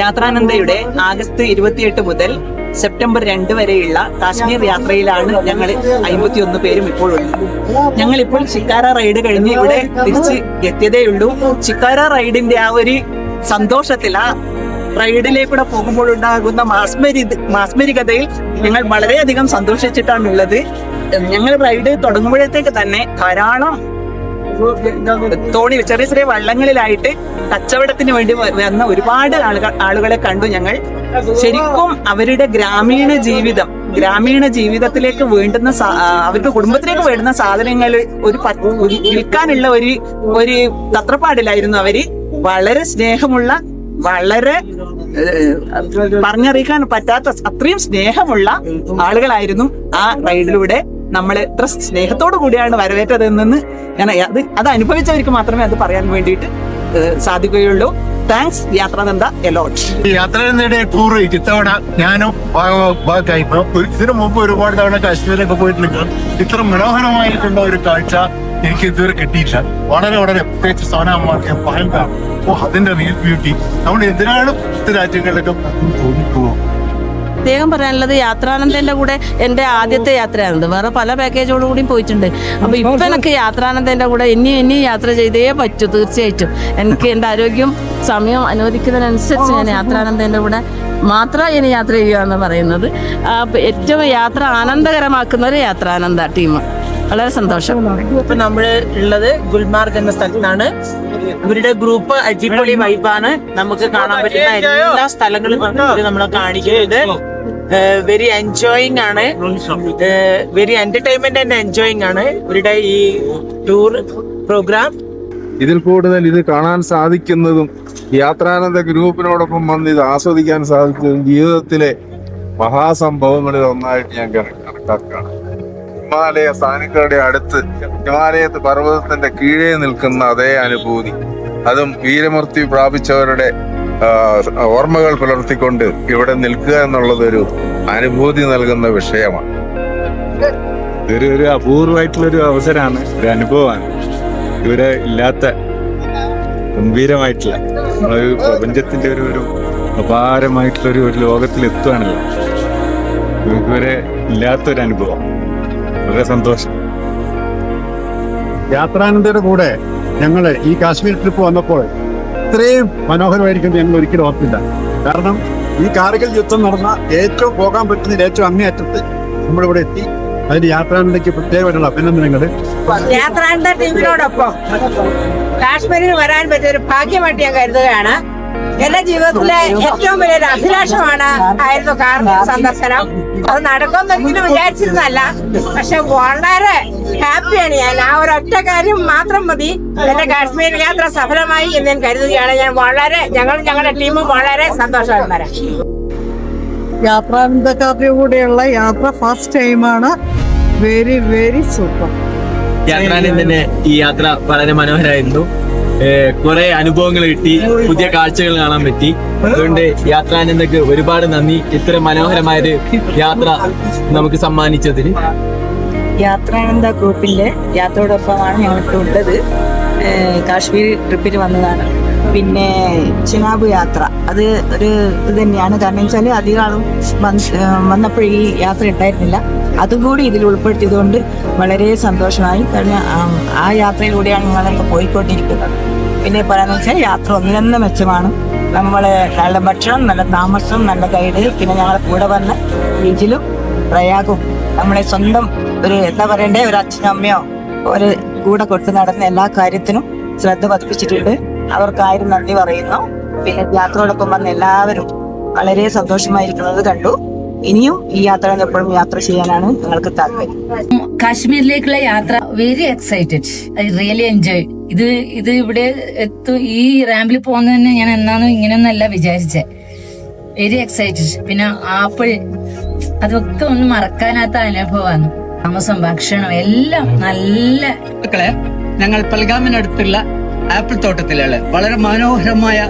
യാത്രാനന്ദയുടെ August ഇരുപത്തിയെട്ട് മുതൽ September രണ്ട് വരെയുള്ള കാശ്മീർ യാത്രയിലാണ് ഞങ്ങൾ അമ്പത്തിയൊന്ന് പേരും ഇപ്പോൾ ഉള്ളത്. ഞങ്ങൾ ഇപ്പോൾ ചിക്കാര റൈഡ് കഴിഞ്ഞ് ഇവിടെ തിരിച്ച് എത്തിയതേ ഉള്ളൂ. ചിക്കാര റൈഡിന്റെ ആ ഒരു സന്തോഷത്തിൽ ആ റൈഡിലേക്കൂടെ പോകുമ്പോൾ ഉണ്ടാകുന്ന മാസ്മരി മാസ്മരികതയിൽ ഞങ്ങൾ വളരെയധികം സന്തോഷിച്ചിട്ടാണുള്ളത്. ഞങ്ങൾ റൈഡ് തുടങ്ങുമ്പോഴത്തേക്ക് തന്നെ ധാരാളം തോണി ചെറിയ ചെറിയ വള്ളങ്ങളിലായിട്ട് കച്ചവടത്തിന് വേണ്ടി വന്ന ഒരുപാട് ആളുകൾ ആളുകളെ കണ്ടു ഞങ്ങൾ. ശരിക്കും അവരുടെ ഗ്രാമീണ ജീവിതം ഗ്രാമീണ ജീവിതത്തിലേക്ക് വേണ്ടുന്ന അവരുടെ കുടുംബത്തിലേക്ക് വേണ്ടുന്ന സാധനങ്ങൾ ഒരു വിൽക്കാനുള്ള ഒരു ഒരു തത്രപ്പാടിലായിരുന്നു അവർ. വളരെ സ്നേഹമുള്ള വളരെ പറഞ്ഞറിയിക്കാൻ പറ്റാത്ത അത്രയും സ്നേഹമുള്ള ആളുകളായിരുന്നു ആ റൈഡിലൂടെ. നമ്മൾ എത്ര സ്നേഹത്തോടു കൂടിയാണ് വരവേറ്റതെന്ന് ഞാൻ അത് അത് അനുഭവിച്ചവർക്ക് മാത്രമേ അത് പറയാൻ വേണ്ടിയിട്ട് സാധിക്കുകയുള്ളൂ. താങ്ക്സ് യാത്രാനന്ദ എലോട്ട് യാത്രാനന്ദയുടെ ടൂർ ഇത്തവണ ഞാനും ഇതിനു മുമ്പ് ഒരുപാട് തവണ കാശ്മീരൊക്കെ പോയിട്ടുണ്ട്. ഇത്ര മനോഹരമായിട്ടുള്ള ഒരു കാഴ്ച എനിക്ക് ഇതുവരെ കിട്ടിയില്ല വളരെ വളരെ പ്രത്യേകിച്ച് സോനാമാർക്ക് പഹൽഗാം. അതിന്റെ റിയൽ ബ്യൂട്ടി നമ്മൾ എന്തിനാണ് രാജ്യങ്ങളിലൊക്കെ തോന്നിപ്പോകും പ്രത്യേകം പറയാനുള്ളത് യാത്രാനന്ദന്റെ കൂടെ എന്റെ ആദ്യത്തെ യാത്രയാണത്. വേറെ പല പാക്കേജോടും കൂടി പോയിട്ടുണ്ട്. അപ്പൊ ഇപ്പൊ എനിക്ക് യാത്രാനന്ദന്റെ കൂടെ ഇനി ഇനി യാത്ര ചെയ്തേ പറ്റൂ തീർച്ചയായിട്ടും. എനിക്ക് എന്റെ ആരോഗ്യം സമയം അനുവദിക്കുന്നതിനനുസരിച്ച് ഞാൻ യാത്രാനന്ദന്റെ കൂടെ മാത്രം ഇനി യാത്ര ചെയ്യുക എന്ന് പറയുന്നത് ഏറ്റവും യാത്ര ആനന്ദകരമാക്കുന്ന ഒരു യാത്രാനന്ദ ടീം. വളരെ സന്തോഷം. ഇപ്പൊ നമ്മൾ ഉള്ളത് ഗുൽമാർഗ് എന്ന സ്ഥലത്താണ്. ഇവരുടെ ഗ്രൂപ്പ് അടിപൊളി വൈബാണ്. നമുക്ക് കാണാൻ പറ്റുന്ന എല്ലാ സ്ഥലങ്ങളും നമ്മളെ കാണിക്കുന്നത്. വെരി എൻജോയിങ് ആണ്. വെരി എന്റർടൈൻമെന്റ് ആൻഡ് എൻജോയിങ് ആണ് ഇവരുടെ ഈ ടൂർ പ്രോഗ്രാം ഇതിൽ കൂടുതൽ ഇത് കാണാൻ സാധിക്കുന്നതും യാത്രാനന്ദ ഗ്രൂപ്പിനോടൊപ്പം വന്ന് ഇത് ആസ്വദിക്കാൻ സാധിച്ചതും ജീവിതത്തിലെ മഹാസംഭവങ്ങളിൽ ഒന്നായിട്ട് ഞാൻ കണ- കണക്കാക്കുകയാണ്. ഹിമാലയ സാനിക്കളുടെ അടുത്ത് ഹിമാലയത്ത് പർവതത്തിന്റെ കീഴേ നിൽക്കുന്ന അതേ അനുഭൂതി. അതും വീരമൃത്യു പ്രാപിച്ചവരുടെ ഓർമ്മകൾ പുലർത്തിക്കൊണ്ട് ഇവിടെ നിൽക്കുക എന്നുള്ളത് ഒരു അനുഭൂതി നൽകുന്ന വിഷയമാണ്. ഇതൊരു ഒരു അപൂർവമായിട്ടുള്ള ഒരു അവസരമാണ് ഒരു അനുഭവമാണ്. ഇവിടെ ഇല്ലാത്ത ഗംഭീരമായിട്ടുള്ള നമ്മളൊരു പ്രപഞ്ചത്തിന്റെ ഒരു ഒരു അപാരമായിട്ടുള്ള ഒരു ഒരു ലോകത്തിൽ എത്തുകയാണല്ലോ ഇതുവരെ ഇല്ലാത്തൊരു അനുഭവം. വളരെ സന്തോഷം. യാത്രാനന്ദയുടെ കൂടെ ഞങ്ങൾ ഈ കാശ്മീർ ട്രിപ്പ് വന്നപ്പോൾ ഇത്രയും മനോഹരമായിരിക്കും ഞങ്ങൾ ഒരിക്കലും ഓർത്തില്ല. കാരണം ഈ കാർഗിൽ യുദ്ധം നടന്ന ഏറ്റവും പോകാൻ പറ്റുന്ന ഏറ്റവും അങ്ങേയറ്റത്ത് നമ്മളിവിടെ എത്തി. അതിന്റെ യാത്രാനിലേക്ക് പ്രത്യേകമായിട്ടുള്ള അഭിനന്ദനങ്ങൾ യാത്രാനന്ദ ടീമിനോടൊപ്പം കാശ്മീരിൽ വരാൻ പറ്റിയ ഒരു ഭാഗ്യമായിട്ട് ഞാൻ കരുതുകയാണ്. എന്റെ ജീവിതത്തിലെ ഏറ്റവും വലിയൊരു അഭിലാഷമാണ് ആയിരുന്നു കാർഗിൽ സന്ദർശനം. അത് നടക്കുന്നെങ്കിലും വിചാരിച്ചിരുന്നല്ല പക്ഷെ വളരെ ഹാപ്പിയാണ് ഞാൻ. ആ ഒരു ഒറ്റ കാര്യം മാത്രം മതി. എന്റെ കാശ്മീർ യാത്ര സഫലമായി എന്ന് ഞാൻ കരുതുകയാണ്. ഞാൻ വളരെ ഞങ്ങൾ ഞങ്ങളുടെ ടീമും വളരെ സന്തോഷവാന്മാരാണ് യാത്രാനന്ദക്കാരുടെ കൂടെയുള്ള യാത്ര ഫസ്റ്റ് ടൈമാണ് വെരി വെരി സൂപ്പർ യാത്രാനന്ദന്റെ ഈ യാത്ര വളരെ മനോഹരമായിരുന്നു. കുറെ അനുഭവങ്ങൾ കിട്ടി പുതിയ കാഴ്ചകൾ കാണാൻ പറ്റി. അതുകൊണ്ട് യാത്രാനന്ദക്ക് ഒരുപാട് നന്ദി. ഇത്ര മനോഹരമായൊരു യാത്ര നമുക്ക് സമ്മാനിച്ചതിന്. യാത്രാനന്ദ ഗ്രൂപ്പിന്റെ യാത്രയോടൊപ്പമാണ് ഞങ്ങൾക്ക് ഉള്ളത്. കാശ്മീർ ട്രിപ്പിൽ വന്നതാണ്. പിന്നെ ചിനാബ് യാത്ര. അത് ഒരു ഇത് തന്നെയാണ്. കാരണം വെച്ചാൽ അധികം ആളും വന്നപ്പോൾ ഈ യാത്ര ഉണ്ടായിരുന്നില്ല. അതും കൂടി ഇതിൽ ഉൾപ്പെടുത്തിയതുകൊണ്ട് വളരെ സന്തോഷമായി. കാരണം ആ- യാത്രയിലൂടെയാണ് ഞങ്ങളൊക്കെ പോയിക്കൊണ്ടിരിക്കുന്നത്. പിന്നെ പറയാന്ന് വെച്ചാൽ യാത്ര ഒന്നിനൊന്ന് മെച്ചമാണ്. നമ്മളെ നല്ല ഭക്ഷണം നല്ല താമസം നല്ല ഗൈഡ് പിന്നെ ഞങ്ങളെ കൂടെ വന്ന ബീച്ചിലും പ്രയാഗും. നമ്മളെ സ്വന്തം ഒരു എന്താ പറയണ്ടേ ഒരു അച്ഛനും അമ്മയോ ഒരു കൂടെ കൊടുത്ത് നടന്ന എല്ലാ കാര്യത്തിനും ശ്രദ്ധ പതിപ്പിച്ചിട്ടുണ്ട്. അവർക്കാരും നന്ദി പറയുന്നു. പിന്നെ യാത്രയോടൊപ്പം വന്ന എല്ലാവരും വളരെ സന്തോഷമായിരിക്കുന്നത് കണ്ടു. ഇനിയും ഈ യാത്ര എപ്പോഴും യാത്ര ചെയ്യാനാണ് ഞങ്ങൾക്ക് താല്പര്യം. കാശ്മീരിലേക്കുള്ള യാത്ര very excited I really enjoy ഇത് ഇത് ഇവിടെ എത്തു ഈ റാമ്പിൽ പോകുന്നത് തന്നെ ഞാൻ എന്നാന്ന് ഇങ്ങനെയൊന്നല്ല വിചാരിച്ചേ. വെരി എക്സൈറ്റഡ് പിന്നെ ആപ്പിൾ അതൊക്കെ ഒന്നും മറക്കാനാത്ത അനുഭവമാണ് താമസം ഭക്ഷണം എല്ലാം നല്ല മക്കളെ ഞങ്ങൾ പൽഗാമിനടുത്തുള്ള ആപ്പിൾ തോട്ടത്തിലാണ്. വളരെ മനോഹരമായ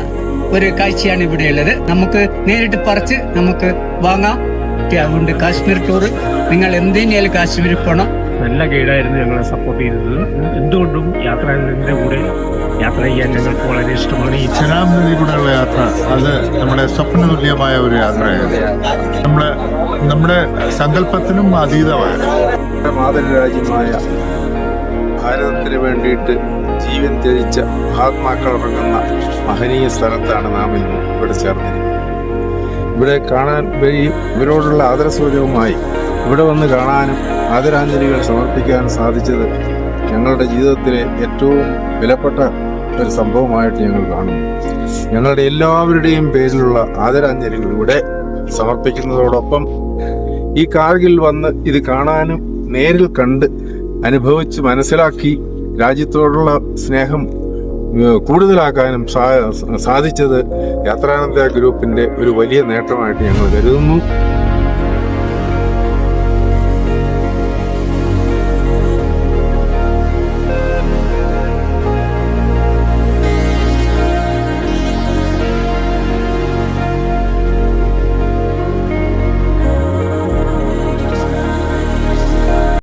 ഒരു കാഴ്ചയാണ് ഇവിടെയുള്ളത് നമുക്ക് നേരിട്ട് പറിച്ച് നമുക്ക് വാങ്ങാം. അതുകൊണ്ട് കാശ്മീർ ടൂർ നിങ്ങൾ എന്തിനേലും കാശ്മീരിൽ പോകണം നല്ല ഗൈഡായിരുന്നു ഞങ്ങളെ സപ്പോർട്ട് ചെയ്തത്. എന്തുകൊണ്ടും യാത്രാനന്ദന്റെ കൂടെ യാത്ര ചെയ്യാൻ ഞങ്ങൾക്ക് വളരെ ഇഷ്ടമാണ്. ഈ ചെനാബ് നദിയിലൂടെയുള്ള യാത്ര അത് നമ്മുടെ സ്വപ്ന തുല്യമായ ഒരു യാത്രയായിരുന്നു നമ്മൾ നമ്മുടെ സങ്കല്പത്തിനും അതീതമായ നമ്മുടെ മാതൃരാജ്യമായ ഭാരതത്തിന് വേണ്ടിയിട്ട് ജീവൻ ത്യജിച്ച മഹാത്മാക്കൾ ഇറങ്ങുന്ന മഹനീയ സ്ഥലത്താണ് നാം ഇന്ന് ഇവിടെ ചേർന്നിരിക്കുന്നത്. ഇവിടെ കാണാൻ ഇവരോടുള്ള ആദരസൂചകമായി ഇവിടെ വന്ന് കാണാനും ആദരാഞ്ജലികൾ സമർപ്പിക്കാനും സാധിച്ചത് ഞങ്ങളുടെ ജീവിതത്തിലെ ഏറ്റവും വിലപ്പെട്ട ഒരു സംഭവമായിട്ട് ഞങ്ങൾ കാണുന്നു. ഞങ്ങളുടെ എല്ലാവരുടെയും പേരിലുള്ള ആദരാഞ്ജലികൾ ഇവിടെ സമർപ്പിക്കുന്നതോടൊപ്പം ഈ കാർഗിൽ വന്ന് ഇത് കാണാനും നേരിൽ കണ്ട് അനുഭവിച്ച് മനസ്സിലാക്കി രാജ്യത്തോടുള്ള സ്നേഹം കൂടുതലാക്കാനും സാധിച്ചത് യാത്രാനന്ദ ഗ്രൂപ്പിന്റെ ഒരു വലിയ നേട്ടമായിട്ട് ഞങ്ങൾ കരുതുന്നു.